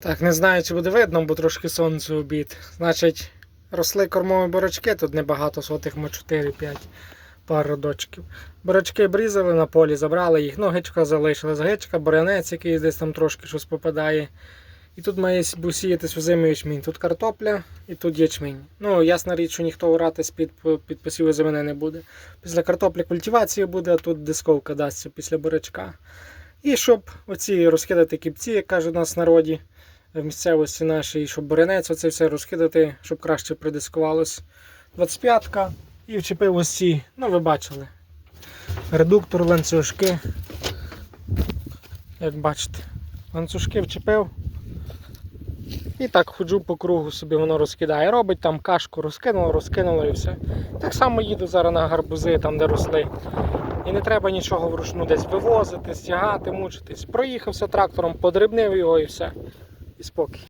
Так, не знаю, чи буде видно, бо трошки сонце обід. Значить, росли кормові борочки, тут небагато сотих, ми 4-5 пар родочків. Борочки обрізали на полі, забрали їх, ну, гичка залишилась. Гичка, бурянець, який десь там трошки щось попадає. І тут має сіятись озимий ячмінь. Тут картопля і тут ячмінь. Ну, ясна річ, що ніхто орати з-під під посіву озимини не буде. Після картоплі культивація буде, а тут дисковка дасться після бурячка. І щоб оці розкидати кіпці, як кажуть у нас в народі, в місцевості нашій, щоб бурянець оце все розкидати, щоб краще придискувалось. 25-ка і вчепив ось ці, ну ви бачили. Редуктор, ланцюжки. Як бачите, ланцюжки вчепив. І так ходжу по кругу собі воно розкидає. Робить там кашку, розкинуло, розкинуло і все. Так само їду зараз на гарбузи, там де росли. І не треба нічого вручну десь вивозити, стягати, мучитись. Проїхався трактором, подрібнив його і все. І спокій.